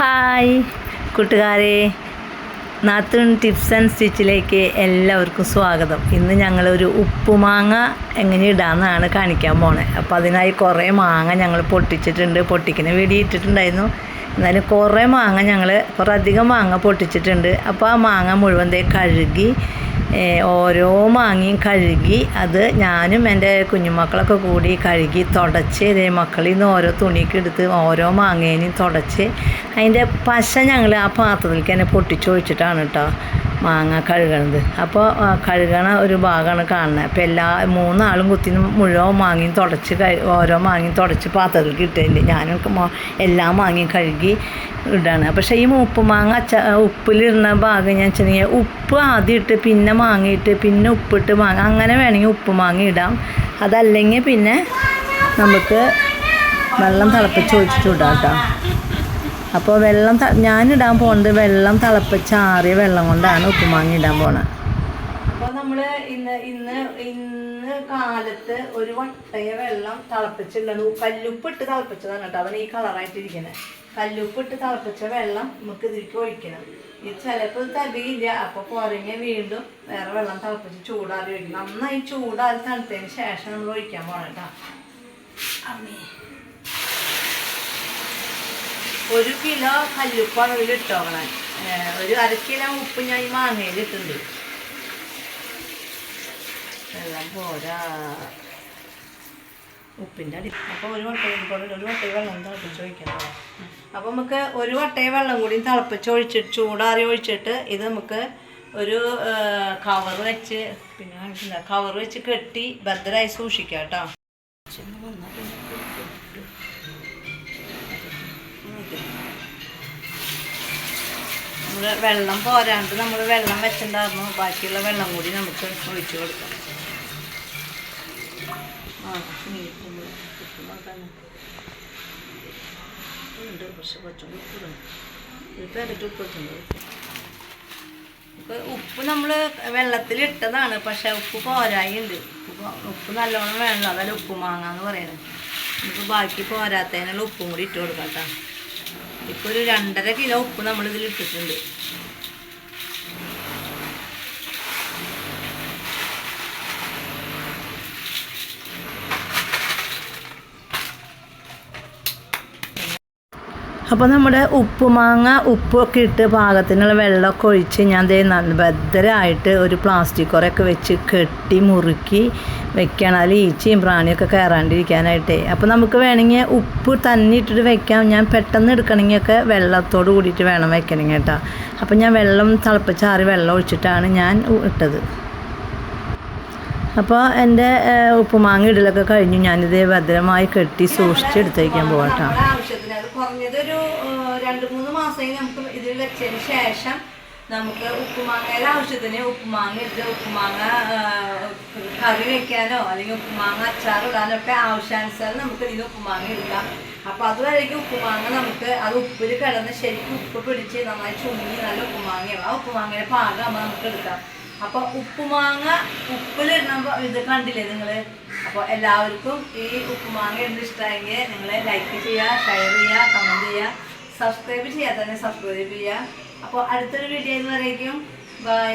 Hi കൂട്ടുകാരെ. നാത്തൂൺ tips and സ്റ്റിച്ചിലേക്ക് എല്ലാവർക്കും സ്വാഗതം. ഇന്ന് ഞങ്ങളൊരു ഉപ്പുമാങ്ങ എങ്ങനെ ഇടാമെന്നാണ് കാണിക്കാൻ പോണേ. അപ്പോൾ അതിനായി കുറേ മാങ്ങ ഞങ്ങൾ പൊട്ടിച്ചിട്ടുണ്ട് പൊട്ടിക്കുന്ന വീഡിയോ ഇട്ടിട്ടുണ്ടായിരുന്നു. എന്നാലും കുറേ മാങ്ങ ഞങ്ങൾ കുറേ അധികം മാങ്ങ പൊട്ടിച്ചിട്ടുണ്ട്. അപ്പോൾ ആ മാങ്ങ മുഴുവൻ ദേ കഴുകി ഓരോ മാങ്ങയും കഴുകി അത് ഞാനും എന്റെ കുഞ്ഞുമക്കളൊക്കെ കൂടി കഴുകി തുടച്ച് ഇതേ മക്കളിൽ നിന്ന് ഓരോ തുണിക്ക് എടുത്ത് ഓരോ മാങ്ങേനെയും തുടച്ച് അതിന്റെ പശ ഞങ്ങൾ ആ പാത്രത്തിലേക്ക് തന്നെ പൊട്ടിച്ചൊഴിച്ചിട്ടാണ് കേട്ടോ മാങ്ങ കഴുകണത്. അപ്പോൾ കഴുകണ ഒരു ഭാഗമാണ് കാണുന്നത്. അപ്പോൾ എല്ലാ മൂന്നാളും കുത്തിന് മുഴുവൻ മാങ്ങയും തുടച്ച് ഓരോ മാങ്ങയും തുടച്ച് പാത്രത്തിൽ ഇട്ടില്ല ഞാനും എല്ലാം മാങ്ങയും കഴുകി ഇടാണ്. പക്ഷേ ഈ ഉപ്പ് മാങ്ങ അച്ച ഉപ്പിലിടുന്ന ഭാഗം ഞാൻ വെച്ചിട്ടുണ്ടെങ്കിൽ ഉപ്പ് ആദ്യം ഇട്ട് പിന്നെ മാങ്ങയിട്ട് പിന്നെ ഉപ്പിട്ട് മാങ്ങ. അങ്ങനെ വേണമെങ്കിൽ ഉപ്പ് മാങ്ങ ഇടാം. അതല്ലെങ്കിൽ പിന്നെ നമുക്ക് വെള്ളം തിളപ്പിച്ച് ഒഴിച്ചിട്ട് ഇടാം കേട്ടോ. അപ്പോൾ വെള്ളം ഞാനിടാൻ പോകുന്നത് വെള്ളം തിളപ്പിച്ചാറിയ വെള്ളം കൊണ്ടാണ് ഉപ്പുമാങ്ങ ഇടാൻ പോണത് അപ്പോൾ നമ്മൾ ഇന്ന് ഇന്ന് ഇന്ന് കാലത്ത് ഒരു വട്ടയ വെള്ളം തിളപ്പിച്ചിട്ടുണ്ട് കല്ലുപ്പിട്ട് തിളപ്പിച്ചതാണ് കേട്ടോ. അവൻ ഈ കളറായിട്ടിരിക്കുന്നത് കല്ലുപ്പിട്ട് തിളപ്പിച്ച വെള്ളം നമുക്ക് ഇതിലേക്ക് ഒഴിക്കണം. ഇത് ചിലപ്പോൾ തകയില്ല അപ്പോൾ പോരെങ്കിൽ വീണ്ടും വേറെ വെള്ളം തിളപ്പിച്ച് ചൂടാറി ഒഴിക്കണം നന്നായി ചൂടാറി തണുത്തതിന് ശേഷം നമ്മൾ ഒഴിക്കാൻ പോകണം കേട്ടോ. ഒരു കിലോ കല്ലുപ്പാണ് ഇതിൽ ഇട്ടോക്കണം. ഒരു അര കിലോ ഉപ്പ് ഞാൻ ഈ മാങ്ങയിൽ ഇട്ടുണ്ട് വെള്ളം പോരാ. ഉപ്പിന്റെ അടി അപ്പോൾ ഒരു വട്ടയും ഒരു വട്ടയും വെള്ളം തിളപ്പിച്ച് അപ്പോൾ നമുക്ക് ഒരു വട്ടയും വെള്ളം കൂടി തിളപ്പിച്ച് ഒഴിച്ചിട്ട് ചൂടാറി ഒഴിച്ചിട്ട് ഇത് നമുക്ക് ഒരു കവർ വെച്ച് പിന്നെ കവർ വെച്ച് കെട്ടി ഭദ്രമായി സൂക്ഷിക്കാം കേട്ടോ നമ്മൾ വെള്ളം പോരാണ്ട് നമ്മൾ വെള്ളം വെച്ചിട്ടുണ്ടായിരുന്നു. ബാക്കിയുള്ള വെള്ളം കൂടി നമുക്ക് ഒഴിച്ചു കൊടുക്കാം. ഉപ്പ് വെച്ചിട്ടുണ്ട് ഉപ്പ് നമ്മൾ വെള്ളത്തിലിട്ടതാണ് പക്ഷെ ഉപ്പ് പോരായി ഉണ്ട് ഉപ്പ് ഉപ്പ് നല്ലോണം വേണമല്ലോ അതല്ല ഉപ്പ് മാങ്ങാന്ന് പറയുന്നത്. നമുക്ക് ബാക്കി പോരാത്തതിനുള്ള ഉപ്പും കൂടി ഇട്ട് കൊടുക്കാം കേട്ടോ. ഇപ്പോൾ ഒരു രണ്ടര കിലോ ഉപ്പ് നമ്മൾ ഇട്ടിട്ടുണ്ട്. അപ്പോൾ നമ്മുടെ ഉപ്പുമാങ്ങ ഉപ്പൊക്കെ ഇട്ട് പാകത്തിനുള്ള വെള്ളമൊക്കെ ഒഴിച്ച് ഞാൻ ദേ ഭദ്രമായിട്ട് ഒരു പ്ലാസ്റ്റിക് കുറേയൊക്കെ വെച്ച് കെട്ടി മുറുക്കി വെക്കണം. അതിൽ ഈച്ചയും പ്രാണിയൊക്കെ കയറാണ്ടിരിക്കാനായിട്ടേ. അപ്പോൾ നമുക്ക് വേണമെങ്കിൽ ഉപ്പ് തന്നെ ഇട്ടിട്ട് വെക്കാം. ഞാൻ പെട്ടെന്ന് എടുക്കണമെങ്കിലൊക്കെ വെള്ളത്തോട് കൂടിയിട്ട് വേണം വെക്കണമെങ്കിൽ കേട്ടോ. അപ്പോൾ ഞാൻ വെള്ളം തിളപ്പിച്ചാറി വെള്ളം ഒഴിച്ചിട്ടാണ് ഞാൻ ഇട്ടത്. അപ്പോൾ എന്റെ ഉപ്പുമാങ്ങ ഇടലൊക്കെ കഴിഞ്ഞു. ഞാനിത് ഭദ്രമായി കെട്ടി സൂക്ഷിച്ച് എടുത്തേക്കാൻ പോകട്ടോ ആവശ്യത്തിന് അത് കുറഞ്ഞതൊരു രണ്ട് മൂന്ന് മാസമായി നമുക്ക് ഇതിൽ വെച്ചതിന് ശേഷം നമുക്ക് ഉപ്പുമാങ്ങയുടെ ആവശ്യത്തിന് ഉപ്പുമാങ്ങ ഇട്ട് ഉപ്പുമാങ്ങ കറി വെക്കാനോ അല്ലെങ്കിൽ ഉപ്പുമാങ്ങ അച്ചാർ ഇടാനോ ഒക്കെ ആവശ്യാനുസരണം നമുക്ക് ഇതിന് ഉപ്പുമാങ്ങ എടുക്കാം അപ്പോൾ അതുവരേക്കും ഉപ്പുമാങ്ങ നമുക്ക് അത് ഉപ്പിൽ കിടന്ന് ശരിക്കും ഉപ്പ് പിടിച്ച് നന്നായി ചുങ്ങി നല്ല ഉപ്പുമാങ്ങയാവും ആ ഉപ്പുമാങ്ങയുടെ പാകമാകുമ്പോൾ നമുക്ക് എടുക്കാം. അപ്പോൾ ഉപ്പുമാങ്ങ ഉപ്പിലിടുന്ന ഇത് കണ്ടില്ലേ നിങ്ങൾ അപ്പോൾ എല്ലാവർക്കും ഈ ഉപ്പുമാങ്ങ എന്ത് ഇഷ്ടമായെങ്കിൽ നിങ്ങൾ ലൈക്ക് ചെയ്യുക ഷെയർ ചെയ്യുക കമന്റ് ചെയ്യുക സബ്സ്ക്രൈബ് ചെയ്യാതെ തന്നെ സബ്സ്ക്രൈബ് ചെയ്യുക അപ്പോൾ അടുത്തൊരു വീഡിയോ എന്ന് പറയും ബൈ